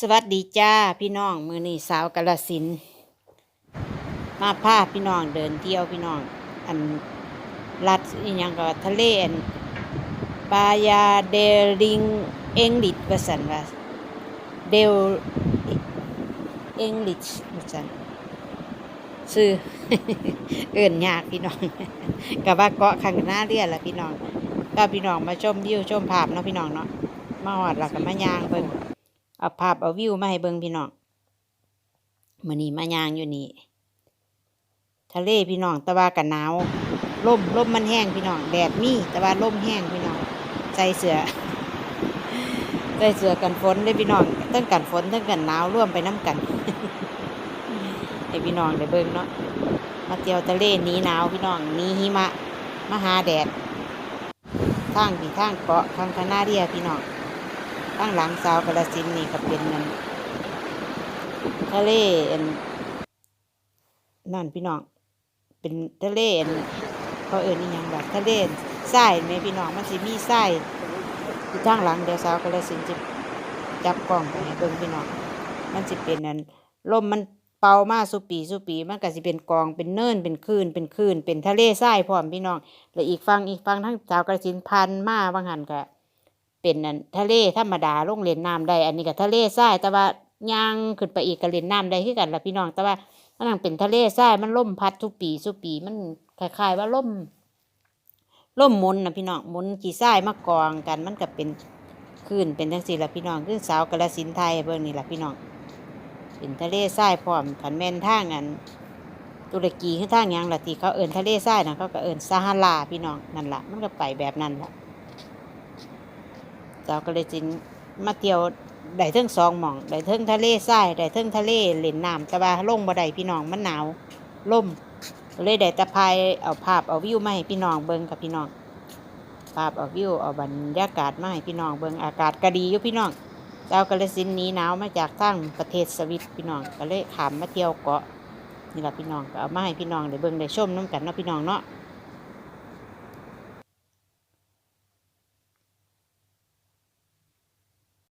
สวัสดีจ้าพี่น้องมือนี่สาวกาลสิน มาพาพี่น้องเดินเที่ยวพี่น้อง อันลัดอีหยังก็ทะเลอันปายาเดลิงเองลิดว่าสันว่าเดลเองลิดว่าสันซื้อเอื่นยากพี่น้องกับว่าเกาะข้างหน้าเรียละพี่น้องก็พี่น้องมาชมวิวชมภาพเนาะพี่น้องเนาะมาหอดแล้วก็มายางเบิ่ง เอาภาพเอาวิวมาให้เบิ่งพี่น้องมื้อนี้มายางอยู่นี่ทะเลพี่น้องต่ว่ากันหนาวลมลมมันแห้งพี่น้องแดดมีต่ว่าลมแห้งพี่น้องใส่เสือใส่เสือกันฝนเลยพี่น้องทั้งกันฝนทั้งกันหนาวร่วมไปน้ำกันให้พี่น้องได้เบิ่งเนาะมาเที่ยวทะเลหนีหนาวพี่น้องหนีหิมะมาหาแดดทางพี่ทางเกาะทางคานาเรียพี่น้อง ข้างหลังสาวกระสินนี่ก็เป็นนั่นทะเลนนั่นพี่น้อง เป็นทะเลนเขาเอิญนี่ยังแบบทะเลทรายไหมพี่น้องมันสิมีทรายที่ทางหลังเดี๋ยวสาวกระสินจะจับกล้องไปให้เบิ่งพี่น้องมันสิเป็นนั่นลมมันเป่ามาสุปีสุปีมันก็สิเป็นกองเป็นเนินเป็นคลื่นเป็นคลื่นเป็นทะเลทรายพร้อมพี่น้องแล้วอีกฝั่งอีกฝั่งทั้งสาวกระสินพันมาบางหันก็ เป็นนั่นทะเลธรรมดาลงเล่นน้ำได้ อันนี้ก็ทะเลทรายแต่ว่าย่างขึ้นไปอีกก็เล่นน้ำได้คือกันละพี่น้อง แต่ว่ามันนังเป็นทะเลทรายมันล่มพัดทุกปีทุกปีมันคล้ายๆว่าล่มล่มมุนนะพี่น้องมุนกี่ทรายมากองกันมันก็เป็นคลื่นเป็นจังสี่ละพี่น้องคือสาวกระสินไทยเบิ่งนี่ละพี่น้องเป็นทะเลทรายพร้อมขันแม่นทางอันตุรกีคือทางยังละทีเขาเอินทะเลทรายนะเขาก็เอินซาฮาราพี่น้องนั่นละมันก็ไปแบบนั้นละ เจ้าก็เลยจินมาเที่ยวได้เทิงสองหม่องได้เทิงทะเลทรายได้เทิงทะเลเล่นน้ำแต่ว่าลงบ่ได้พี่น้องมันหนาวล่มเลยได้ตะพายเอาภาพเอาวิวมาให้พี่น้องเบิ่งกับพี่น้อง ภาพเอาวิวเอาบรรยากาศมาให้พี่น้องเบิ่งอากาศก็ดีอยู่พี่น้องเจ้าก็เลยสินหนีหนาวมาจากทางประเทศสวิตพี่น้องก็เลยขามมาเที่ยวเกาะนี่แหละพี่น้องก็เอามาให้พี่น้องได้เบิ่งได้ชมน้ำกันเนาะพี่น้องเนาะ